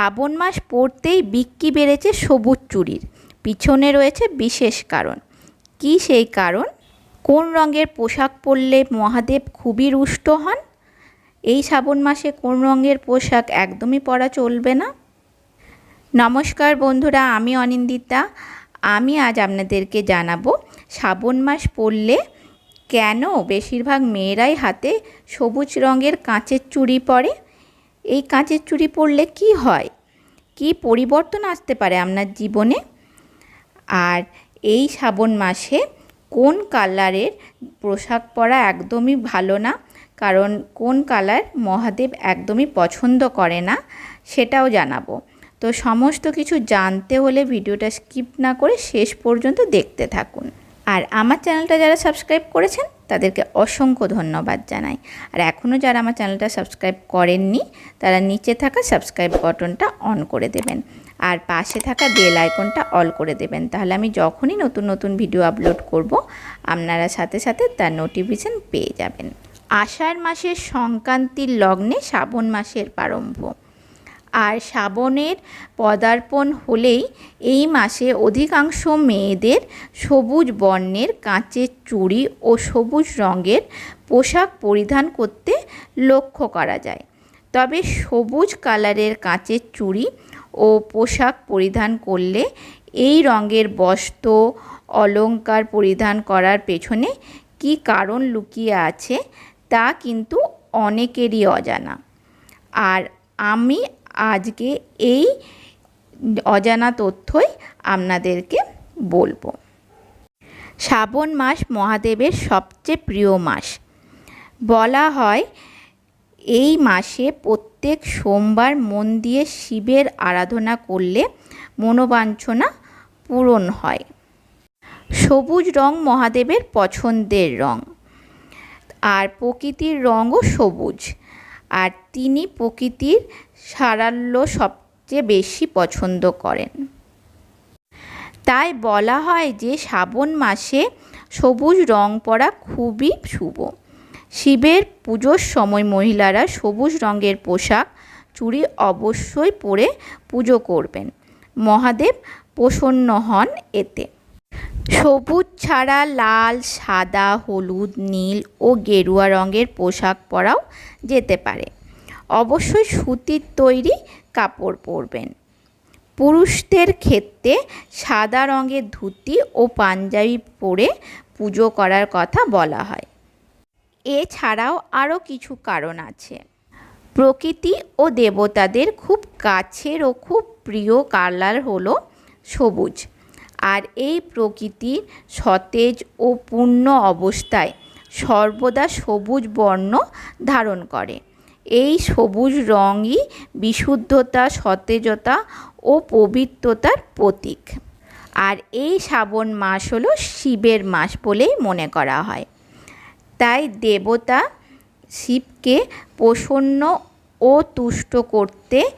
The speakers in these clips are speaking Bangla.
শ্রাবণ মাস পড়তেই বিক্রি বেড়েছে সবুজ চুড়ির পিছনে রয়েছে বিশেষ কারণ। কী সেই কারণ? কোন রঙের পোশাক পরলে মহাদেব খুবই রুষ্ট হন? এই শ্রাবণ মাসে কোন রঙের পোশাক একদমই পরা চলবে না? নমস্কার বন্ধুরা, আমি অনিন্দিতা। আমি আজ আপনাদেরকে জানাব শ্রাবণ মাস পড়লে কেন বেশিরভাগ মেয়েরাই হাতে সবুজ রঙের কাঁচের চুড়ি পরে? এই কাঁচের চুড়ি পরলে কি হয়? কি পরিবর্তন আসতে পারে আপনার জীবনে? আর এই শ্রাবণ মাসে কোন কালারের পোশাক পরা একদমই ভালো না? কারণ কোন কালার মহাদেব একদমই পছন্দ করে না, সেটাও জানাব। তো সমস্ত কিছু জানতে হলে ভিডিওটা স্কিপ না করে শেষ পর্যন্ত দেখতে থাকুন। আর আমার চ্যানেলটা যারা সাবস্ক্রাইব করেছেন, তাদেরকে অসংখ্য ধন্যবাদ জানাই। আর এখনও যারা আমার চ্যানেলটা সাবস্ক্রাইব করেননি, তারা নিচে থাকা সাবস্ক্রাইব বাটনটা অন করে দেবেন। আর পাশে থাকা বেল আইকনটা অল করে দেবেন। তাহলে আমি যখনই নতুন নতুন ভিডিও আপলোড করব, আপনারা সাথে সাথে তার নোটিফিকেশান পেয়ে যাবেন। আষাঢ় মাসের সংক্রান্তির লগ্নে শ্রাবণ মাসের প্রারম্ভ। আর শ্রাবণের পদার্পণ হলেই এই মাসে অধিকাংশ মেয়েদের সবুজ বর্ণের কাঁচের চুড়ি ও সবুজ রঙের পোশাক পরিধান করতে লক্ষ্য করা যায়। তবে সবুজ কালারের কাঁচের চুড়ি ও পোশাক পরিধান করলে এই রঙের বস্ত্র অলংকার পরিধান করার পেছনে কী কারণ লুকিয়ে আছে তা কিন্তু অনেকেরই অজানা। আর আমি আজকে এই অজানা তথ্যই আপনাদেরকে বলব। শ্রাবণ মাস মহাদেবের সবচেয়ে প্রিয় মাস। বলা হয়, এই মাসে প্রত্যেক সোমবার মন দিয়ে শিবের আরাধনা করলে মনোবাঞ্ছনা পূরণ হয়। সবুজ রং মহাদেবের পছন্দের রং। আর প্রকৃতির রঙও সবুজ। আর তিনি প্রকৃতির সারাল্য সবচেয়ে বেশি পছন্দ করেন। তাই বলা হয় যে শ্রাবণ মাসে সবুজ রং পরা খুবই শুভ। শিবের পুজোর সময় মহিলারা সবুজ রঙের পোশাক, চুড়ি অবশ্যই পরে পুজো করবেন। মহাদেব প্রসন্ন হন এতে। সবুজ ছাড়া, লাল, সাদা, হলুদ, নীল ও গেরুয়া রঙের পোশাক পরাও যেতে পারে। অবশ্যই সুতির তৈরি কাপড় পরবেন। পুরুষদের ক্ষেত্রে সাদা রঙের ধুতি ও পাঞ্জাবি পরে পুজো করার কথা বলা হয়। এছাড়াও আরও কিছু কারণ আছে। প্রকৃতি ও দেবতাদের খুব কাছের ও খুব প্রিয় কালার হলো সবুজ। আর এই প্রকৃতির সতেজ ও পূর্ণ অবস্থায় সর্বদা সবুজ বর্ণ ধারণ করে। এই সবুজ রঙই বিশুদ্ধতা, সতেজতা ও পবিত্রতার প্রতীক। আর এই শ্রাবণ মাস হলো শিবের মাস বলেই মনে করা হয়। তাই দেবতা শিবকে প্রসন্ন ও তুষ্ট করতে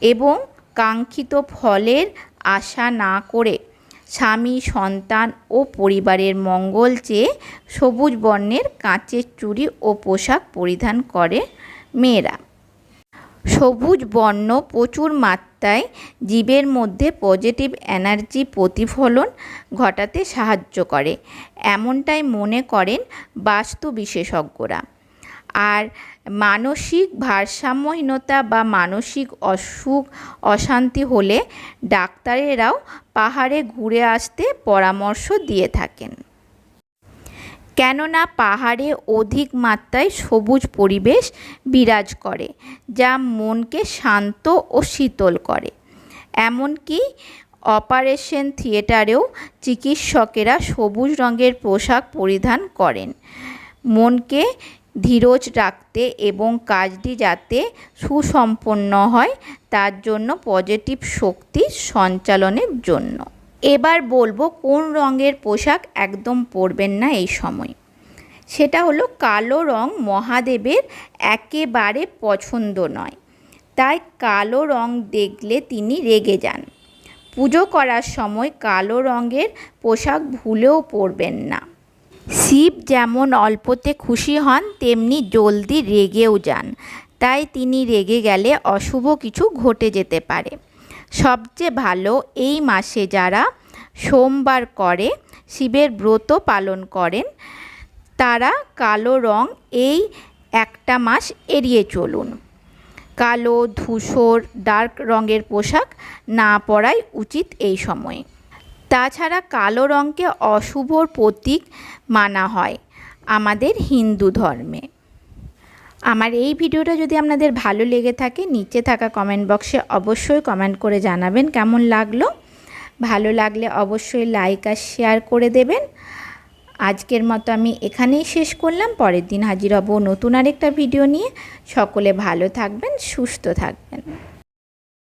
এবং কাঙ্ক্ষিত ফলের আশা না করে স্বামী, সন্তান ও পরিবারের মঙ্গল চেয়ে সবুজ বর্ণের কাঁচের চুড়ি ও পোশাক পরিধান করে মেয়েরা। সবুজ বর্ণ প্রচুর মাত্রায় জীবের মধ্যে পজিটিভ এনার্জি প্রতিফলন ঘটাতে সাহায্য করে। এমনটাই মনে করেন বাস্তু বিশেষজ্ঞরা আর মানসিক ভারসাম্যহীনতা বা মানসিক অসুখ, অশান্তি হলে ডাক্তারেরাও পাহাড়ে ঘুরে আসতে পরামর্শ দিয়ে থাকেন। কেননা পাহাড়ে অধিক মাত্রায় সবুজ পরিবেশ বিরাজ করে, যা মনকে শান্ত ও শীতল করে। এমনকি অপারেশন থিয়েটারেও চিকিৎসকেরা সবুজ রঙের পোশাক পরিধান করেন। মনকে ধীরজ রাখতে এবং কাজটি যাতে সুসম্পন্ন হয়, তার জন্য পজিটিভ শক্তি সঞ্চালনের জন্য। এবার বলব কোন রঙের পোশাক একদম পরবেন না এই সময়। সেটা হলো কালো রং মহাদেবের একেবারে পছন্দ নয়। তাই কালো রং দেখলে তিনি রেগে যান। পুজো করার সময় কালো রঙের পোশাক ভুলেও পরবেন না। শিব যেমন অল্পতে খুশি হন, তেমনি জলদি রেগেও যান। তাই তিনি রেগে গেলে অশুভ কিছু ঘটে যেতে পারে। সবচেয়ে ভালো এই মাসে যারা সোমবার করে, শিবের ব্রত পালন করেন, তারা কালো রং এই একটা মাস এড়িয়ে চলুন। কালো ধূসর, ডার্ক রঙের পোশাক না পরাই উচিত এই সময়ে। তাছাড়া কালো রঙকে অশুভর প্রতীক মানা হয় আমাদের হিন্দু ধর্মে। আমার এই ভিডিওটা যদি আপনাদের ভালো লেগে থাকে, নিচে থাকা কমেন্ট বক্সে অবশ্যই কমেন্ট করে জানাবেন কেমন লাগল। ভালো লাগলে অবশ্যই লাইক আর শেয়ার করে দেবেন। আজকের মতো আমি এখানেই শেষ করলাম। পরের দিন হাজির হব নতুন আরেকটা ভিডিও নিয়ে। সকলে ভালো থাকবেন, সুস্থ থাকবেন।